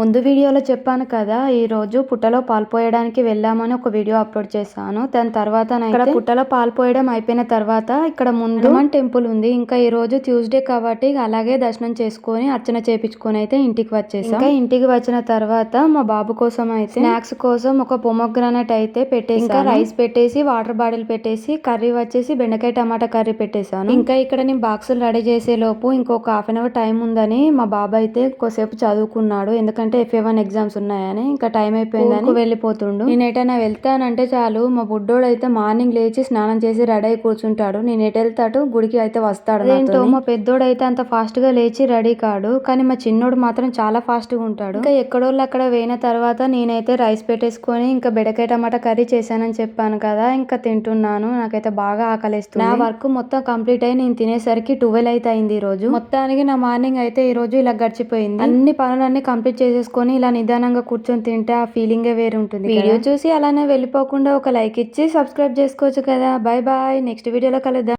ముందు వీడియోలో చెప్పాను కదా ఈ రోజు పుట్టలో పాలు పోయడానికి వెళ్ళామని ఒక వీడియో అప్లోడ్ చేశాను. దాని తర్వాత ఇక్కడ పుట్టలో పాలు పోయడం అయిపోయిన తర్వాత ఇక్కడ ముందు హనుమాన్ టెంపుల్ ఉంది. ఇంకా ఈ రోజు ట్యూస్డే కాబట్టి అలాగే దర్శనం చేసుకొని అర్చన చేపించుకొని అయితే ఇంటికి వచ్చేసాం. ఇంకా ఇంటికి వచ్చిన తర్వాత మా బాబు కోసం అయితే స్నాక్స్ కోసం ఒక పొమగ్రానైట్ అయితే పెట్టేసి ఇంకా రైస్ పెట్టేసి వాటర్ బాటిల్ పెట్టేసి కర్రీ వచ్చేసి బెండకాయ టమాటా కర్రీ పెట్టేశాను. ఇంకా ఇక్కడ నేను బాక్సులు రెడీ చేసే లోపు ఇంకొక హాఫ్ అన్ అవర్ టైం ఉందని మా బాబు అయితే కొద్దిసేపు చదువుకున్నాడు. ఎందుకంటే ఎఫ్ఏ వన్ ఎగ్జామ్స్ ఉన్నాయని ఇంకా టైం అయిపోయిందని వెళ్ళిపోతుండు. నేను ఎటైనా వెళ్తానంటే చాలు మా బుడ్డోడు అయితే మార్నింగ్ లేచి స్నానం చేసి రెడీ అయి కూర్చుంటాడు. నేను ఎటు వెళ్తాడు గుడికి అయితే వస్తాడు ఏంటో మా పెద్దోడు అయితే అంత ఫాస్ట్గా లేచి రెడీ కాడు కానీ మా చిన్నోడు మాత్రం చాలా ఫాస్ట్గా ఉంటాడు. ఇంకా ఎక్కడోళ్ళు అక్కడ వేయిన తర్వాత నేనైతే రైస్ పెట్టేసుకొని ఇంకా బెడకాయ టమాటా కర్రీ చేశానని చెప్పాను కదా ఇంకా తింటున్నాను. నాకైతే బాగా ఆకలిస్తుంది. నా వర్క్ మొత్తం కంప్లీట్ అయి నేను తినేసరికి ట్వెల్వ్ అయితే అయింది ఈ రోజు మొత్తానికి నా మార్నింగ్ అయితే ఈ రోజు ఇలా గడిచిపోయింది. అన్ని పనులన్నీ కంప్లీట్ చూసుకొని ఇలా నిదానంగా కూర్చొని తింటే ఆ ఫీలింగే వేరు ఉంటుంది వీడియో చూసి అలానే వెళ్ళిపోకుండా ఒక లైక్ ఇచ్చి సబ్స్క్రైబ్ చేసుకోవచ్చు కదా. బాయ్ బాయ్ నెక్స్ట్ వీడియోలో కలుద్దాం.